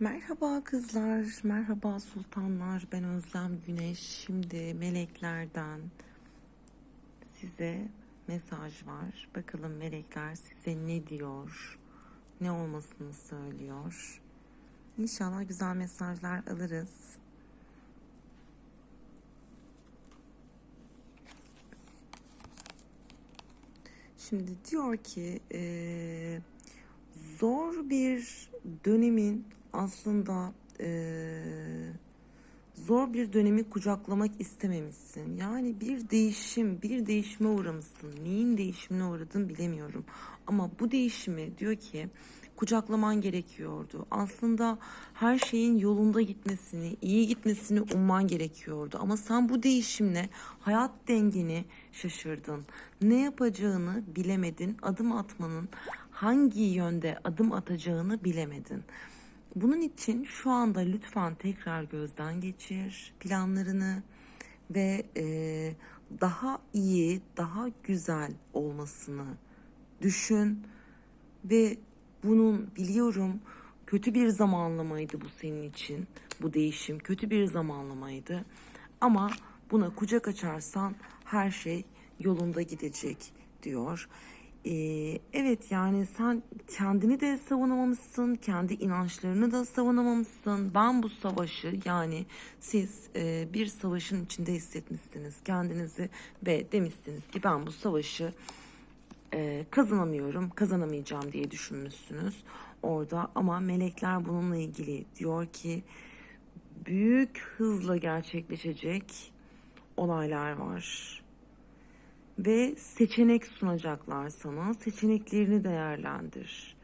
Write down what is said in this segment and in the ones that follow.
Merhaba kızlar, merhaba sultanlar. Ben Özlem Güneş. Şimdi meleklerden size mesaj var. Bakalım melekler size ne diyor? Ne olmasını söylüyor? İnşallah güzel mesajlar alırız. Şimdi diyor ki eee, zor bir dönemin aslında eee, zor bir dönemi kucaklamak istememişsin. Yani bir değişim, bir değişime uğramışsın. Neyin değişimine uğradın bilemiyorum. Ama bu değişimi diyor ki kucaklaman gerekiyordu. Aslında her şeyin yolunda gitmesini, iyi gitmesini umman gerekiyordu. Ama sen bu değişimle hayat dengeni şaşırdın. Ne yapacağını bilemedin. Adım atmanın hangi yönde adım atacağını bilemedin. Bunun için şu anda lütfen tekrar gözden geçir planlarını ve e, daha iyi, daha güzel olmasını düşün ve bunun biliyorum kötü bir zamanlamaydı bu senin için. Bu değişim kötü bir zamanlamaydı. Ama buna kucak açarsan her şey yolunda gidecek diyor. Evet yani sen kendini de savunamamışsın, kendi inançlarını da savunamamışsın. Ben bu savaşı yani siz e, bir savaşın içinde hissetmişsiniz kendinizi ve demişsiniz ki ben bu savaşı e, kazanamıyorum, kazanamayacağım diye düşünmüşsünüz orada. Ama melekler bununla ilgili diyor ki büyük hızla gerçekleşecek olaylar var. Ve seçenek sunacaklar sana. Seçeneklerini değerlendir.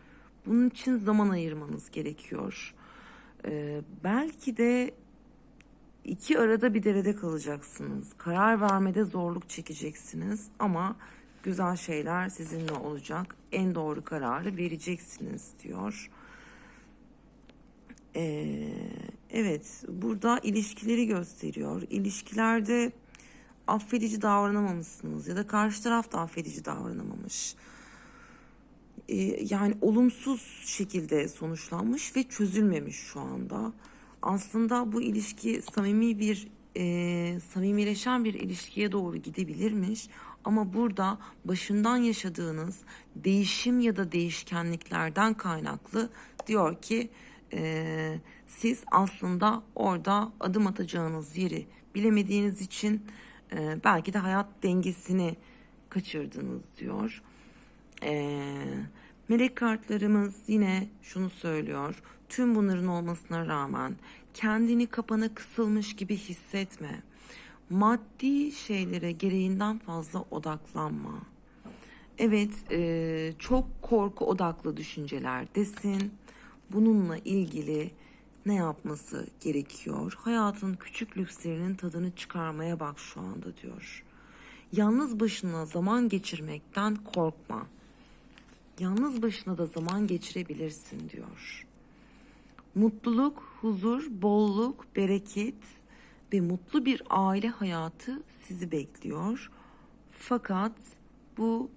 Bunun için zaman ayırmanız gerekiyor. Ee, belki de iki arada bir derede kalacaksınız. Karar vermede zorluk çekeceksiniz ama güzel şeyler sizinle olacak. En doğru kararı vereceksiniz diyor. Ee, evet, burada ilişkileri gösteriyor. İlişkilerde affedici davranamamışsınız ya da karşı taraf da affedici davranamamış. Ee, yani olumsuz şekilde sonuçlanmış ve çözülmemiş şu anda. Aslında bu ilişki samimi bir e, samimileşen bir ilişkiye doğru gidebilirmiş. Ama burada başından yaşadığınız değişim ya da değişkenliklerden kaynaklı diyor ki e, siz aslında orada adım atacağınız yeri bilemediğiniz için e, belki de hayat dengesini kaçırdınız diyor. E, melek kartlarımız yine şunu söylüyor. Tüm bunların olmasına rağmen kendini kapana kısılmış gibi hissetme. Maddi şeylere gereğinden fazla odaklanma. Evet, e, çok korku odaklı düşüncelerdesin. Bununla ilgili ne yapması gerekiyor? Hayatın küçük lükslerinin tadını çıkarmaya bak şu anda diyor. Yalnız başına zaman geçirmekten korkma. Yalnız başına da zaman geçirebilirsin diyor. Mutluluk, huzur, bolluk, bereket ve mutlu bir aile hayatı sizi bekliyor. Fakat bu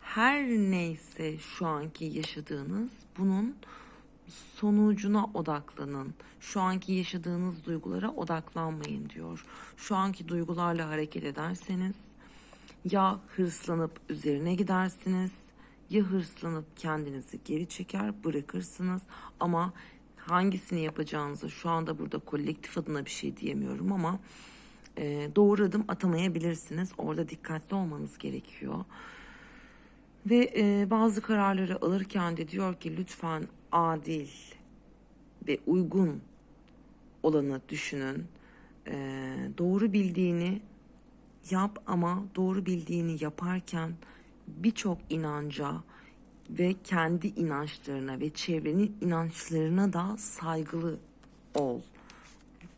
her neyse şu anki yaşadığınız bunun sonucuna odaklanın. Şu anki yaşadığınız duygulara odaklanmayın diyor. Şu anki duygularla hareket ederseniz ya hırslanıp üzerine gidersiniz ya hırslanıp kendinizi geri çeker bırakırsınız ama hangisini yapacağınızı şu anda burada kolektif adına bir şey diyemiyorum ama e, doğru adım atamayabilirsiniz. Orada dikkatli olmanız gerekiyor. Ve e, bazı kararları alırken de diyor ki lütfen adil ve uygun olanı düşünün. E, doğru bildiğini yap ama doğru bildiğini yaparken birçok inanca ve kendi inançlarına ve çevrenin inançlarına da saygılı ol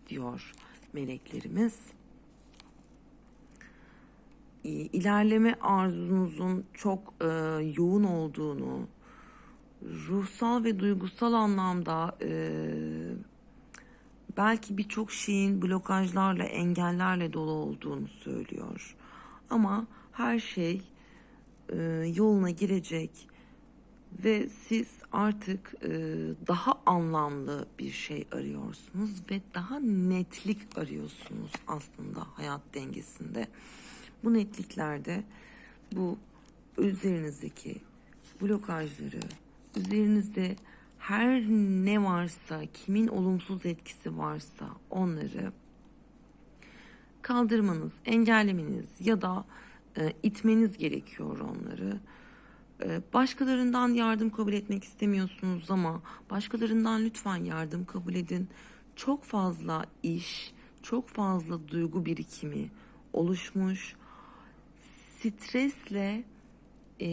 diyor meleklerimiz. Ee, ilerleme arzunuzun çok e, yoğun olduğunu, ruhsal ve duygusal anlamda e, belki birçok şeyin blokajlarla, engellerle dolu olduğunu söylüyor. Ama her şey e, yoluna girecek Ve siz artık e, daha anlamlı bir şey arıyorsunuz ve daha netlik arıyorsunuz aslında hayat dengesinde. Bu netliklerde bu üzerinizdeki blokajları, üzerinizde her ne varsa, kimin olumsuz etkisi varsa onları kaldırmanız, engellemeniz ya da e, itmeniz gerekiyor onları. E, başkalarından yardım kabul etmek istemiyorsunuz ama başkalarından lütfen yardım kabul edin. Çok fazla iş, çok fazla duygu birikimi oluşmuş. Stresle e,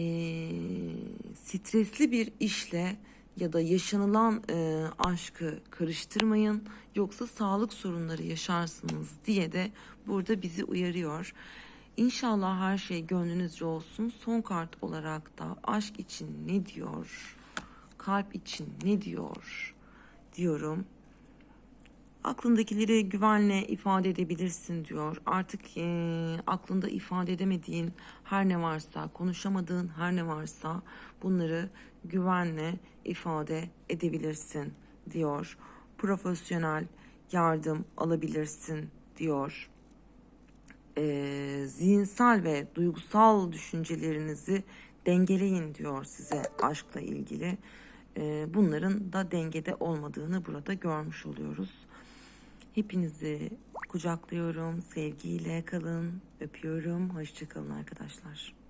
stresli bir işle ya da yaşanılan e, aşkı karıştırmayın yoksa sağlık sorunları yaşarsınız diye de burada bizi uyarıyor. İnşallah her şey gönlünüzce olsun. Son kart olarak da aşk için ne diyor? Kalp için ne diyor? Diyorum. Aklındakileri güvenle ifade edebilirsin diyor. Artık eee, aklında ifade edemediğin her ne varsa, konuşamadığın her ne varsa bunları güvenle ifade edebilirsin diyor. Profesyonel yardım alabilirsin diyor. Eee, zihinsel ve duygusal düşüncelerinizi dengeleyin diyor size aşkla ilgili. Eee, bunların da dengede olmadığını burada görmüş oluyoruz. Hepinizi kucaklıyorum. Sevgiyle kalın. Öpüyorum. Hoşçakalın arkadaşlar.